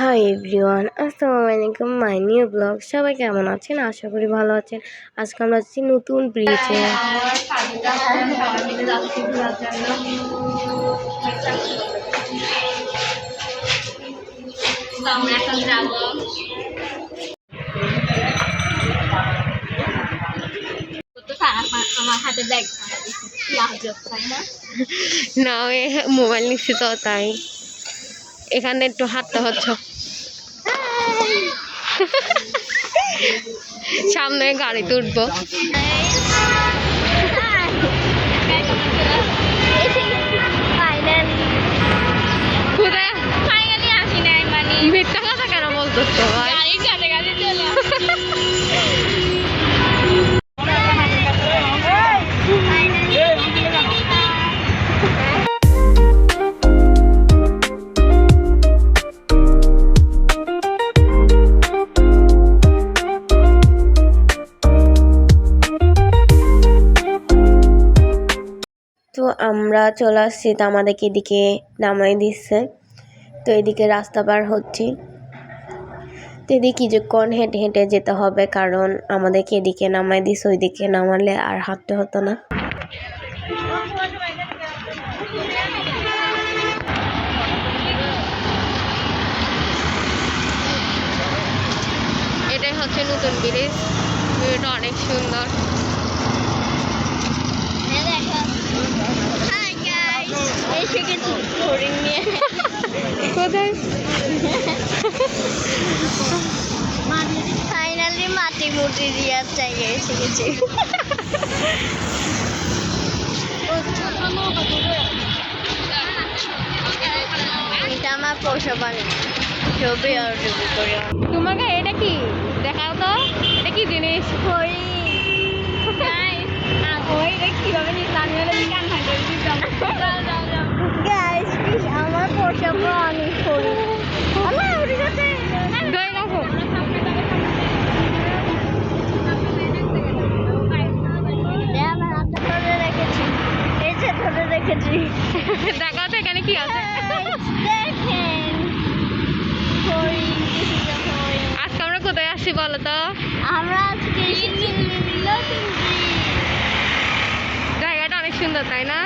Hi everyone আসসালামু আলাইকুম my new blog সবাই কেমন আছেন? আশা করি ভালো আছেন। আজকে আমরা আছি নতুন ব্রিজে না মোবাইল নিচ্ছি তো তাই। এখানে একটু হাঁটতে হচ্ছে। সামনে গাড়িতে উঠবো মিথ্যা কথা কেন বলতো গাড়ি কাছে চলে আমরা চলে আসছি, তো আমাদেরকে এদিকে নামাই দিচ্ছে। তো এদিকে রাস্তা পার হচ্ছি। তো এদিকে কিছুক্ষণ হেঁটে হেঁটে যেতে হবে, কারণ আমাদেরকে এদিকে নামাই দিচ্ছে, ওইদিকে নামালে আর হাঁটতে হতো না। এটাই হচ্ছে নতুন ব্রিজ, ভিউটা অনেক সুন্দর। এসে গেছি হরিণ নিয়ে। কোথায়? ফাইনালি মাটি মুটি রিয়ার জায়গায় এসে গেছি। এটা আমার পোষা বাড়ি ছবি আর করে তোমাকে এটা কি? দেখাও তো। এটা কি জিনিস? গাইস আমার পোষা প্রাণী হরিণ আল্লাহ হরিণ আছে ধরে রাখো এই আমার হাতটা ধরে রেখেছি এই যে ধরে রেখেছি দেখাও তো এখানে কি আছে। দেখেন। আজকে আমরা কোথায় আসছি বলো তো? আমরা আজকে জায়গাটা অনেক সুন্দর তাই না?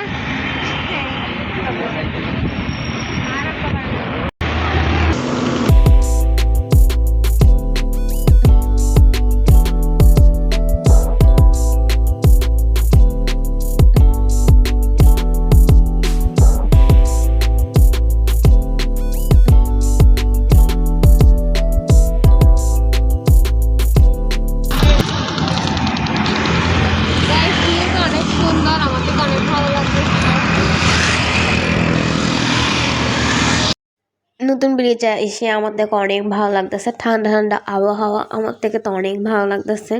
ব্রিজে এসে আমার দেখে অনেক ভালো লাগতেছে। ঠান্ডা ঠান্ডা আবহাওয়া আমার থেকে তো অনেক ভালো লাগতেছে।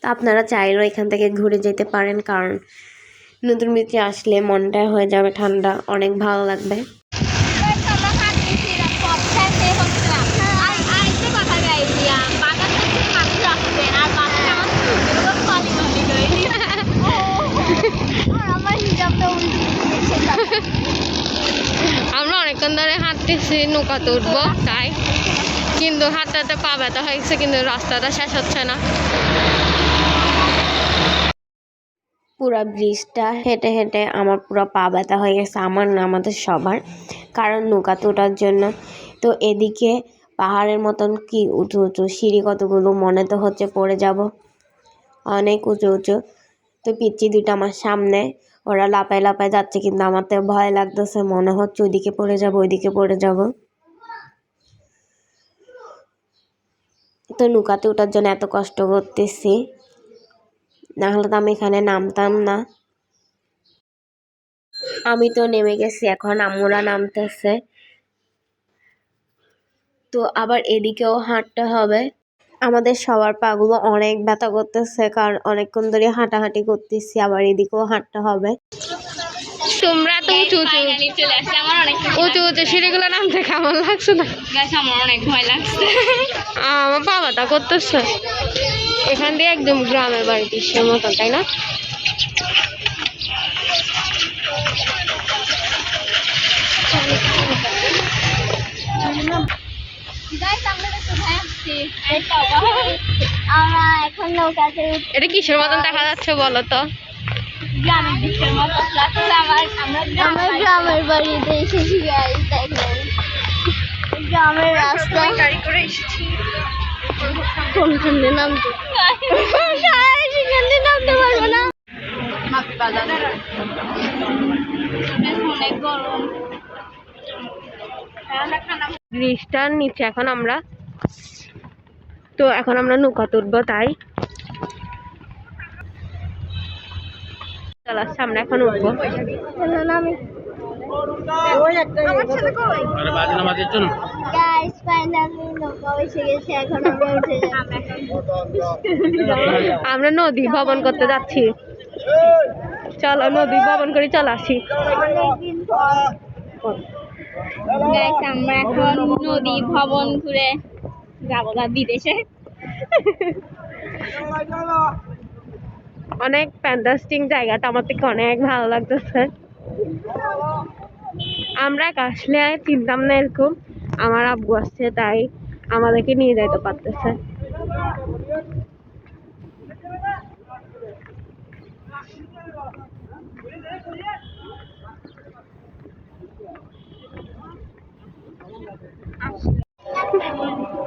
তো আপনারা চাইলেও এখান থেকে ঘুরে যেতে পারেন, কারণ নতুন ব্রিজে আসলে মনটা হয়ে যাবে ঠান্ডা, অনেক ভালো লাগবে আমরা অনেকক্ষণ ধরে হাঁটতেছি নৌকাতে উঠবো, তাই। কিন্তু হাঁটতে পা ব্যথা হয়েছে কিন্তু রাস্তাটা শেষ হচ্ছে না। পুরো ব্রিজটা হেঁটে হেঁটে আমার পুরো পা ব্যথা হয়ে গেছে, আমার না, আমাদের সবার। কারণ নৌকাতে ওঠার জন্য তো এদিকে পাহাড়ের মতন কি উঁচু উঁচু সিঁড়ি কতগুলো মনে তো হচ্ছে পড়ে যাব। অনেক উঁচু উঁচু। তো পিচ্ছি দুটো আমার সামনে। ওরা লাপায় লাপায় যাচ্ছে, কিন্তু আমার তো ভয় লাগতেছে, মনে হচ্ছে ওইদিকে পড়ে যাব, ওইদিকে পড়ে যাব। তো নৌকাতে ওঠার জন্য এত কষ্ট করতেছি না হলে তো আমি এখানে নামতাম না। আমি তো নেমে গেছি, এখন আম্মুরা নামতেছে। তো আবার এদিকেও হাঁটতে হবে। আমাদের সবার পাগুলো অনেক ব্যথা করতেছে কারণ অনেকক্ষণ ধরে হাঁটাহাঁটি করতেছি আবার এদিকেও হাঁটতে হবে। তোমরা তো উঁচু উঁচু। উঁচু উঁচু সিঁড়িগুলো নামতে কেমন লাগছে না। আমার অনেক ভয় লাগছে। আমার পা ব্যথা করতেছে। এখান দিয়ে একদম গ্রামের বাড়িতে সে মতন তাই না? গাইস আমরা এটা কিসের মতন দেখা যাচ্ছে বলো তো? আমার। গ্রামের বাড়িতে এসেছি গ্রামের রাস্তা। গাড়ি করে এসেছি। কোনখান দিয়ে নামতে? সেখান দিয়ে নামতে পারব না। অনেক গরম। ব্রিজটার নিচে এখন আমরা তো এখন আমরা নৌকা তুলবো তাই। চল আসছে আমরা এখন উঠবো। আমার ছেলে কই? আরে বাজে নামাজের জন্য গাইস ফাইনালি নৌকা এসে গেছে এখন আমরা উঠে যাচ্ছি। আমরা নদী ভবন করতে যাচ্ছি। চলো নদী ভবন করে চল আসি। গাইস আমরা এখন নদী ভবন ঘুরে যাব না বিদেশে। অনেক ফ্যান্টাস্টিং জায়গাটা আমার থেকে অনেক ভালো লাগতেছে। আমরা আসলে চিনতাম না এরকম, আমার আব্বু আসছে, তাই আমাদেরকে নিয়ে যাইতে পারতেছে।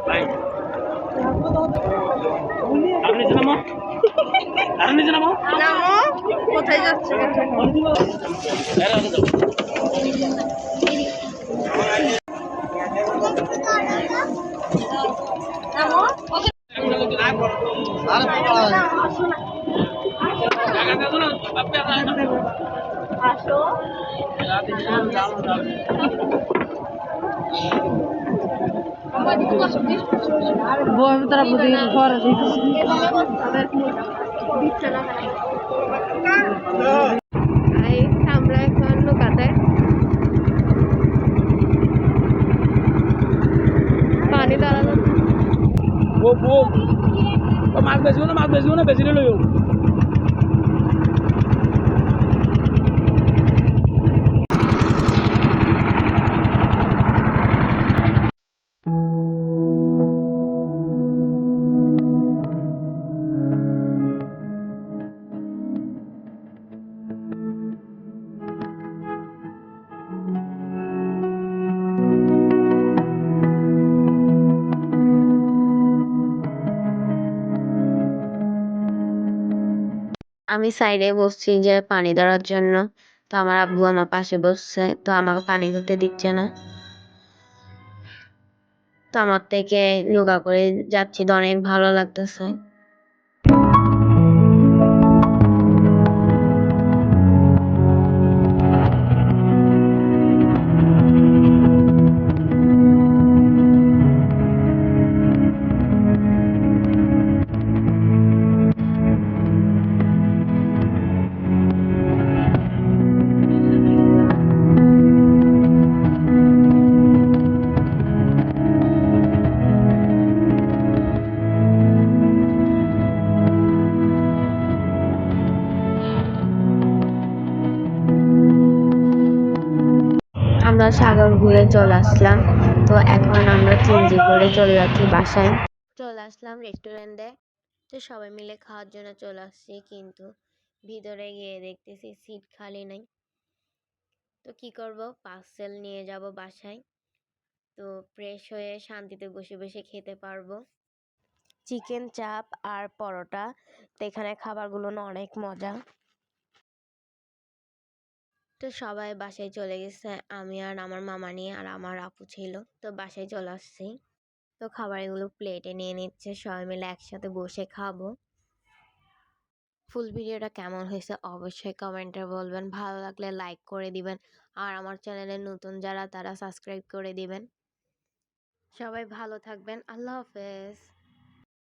ভাই আর নামো আর নিচে নামো কোথায় যাচ্ছে আরে আপনি আপনার আসো এই আমরা এখন নৌকাতে পানি দাঁড়ানো মাছ বেশিও না, মাছ বেশিও না বেশি লইও আমি সাইডে বসছি যে পানি ধরার জন্য। তো আমার আব্বু আমার পাশে বসছে। তো আমাকে পানি ধরতে দিচ্ছে না। তো আমার থেকে যোগা করে যাচ্ছি, তো অনেক ভালো লাগতেছে। আমরা সাগর ঘুরে চলে আসলাম। তো এখন আমরা চেঞ্জি করে চলে যাচ্ছি বাসায়। চলে আসলাম রেস্টুরেন্টে তো সবাই মিলে খাওয়ার জন্য চলে আসছি, কিন্তু ভিতরে গিয়ে দেখতেছি সিট খালি নাই। তো কি করব? পার্সেল নিয়ে যাব বাসায়। তো ফ্রেশ হয়ে শান্তিতে বসে বসে খেতে পারব। চিকেন চাপ আর পরোটা। তো এখানে খাবারগুলো অনেক মজা। তো সবাই বাসায় চলে গেছে, আমি আর আমার মামা নিয়ে আর আমার আপু ছিল। তো বাসায় চলে আসছি। তো খাবারগুলো প্লেটে নিয়ে নিচ্ছে, সবাই মিলে একসাথে বসে খাব। ফুল ভিডিওটা কেমন হয়েছে অবশ্যই কমেন্টে বলবেন। ভালো লাগলে লাইক করে দিবেন। আর আমার চ্যানেলে নতুন যারা, তারা সাবস্ক্রাইব করে দিবেন। সবাই ভালো থাকবেন। আল্লাহ হাফেজ।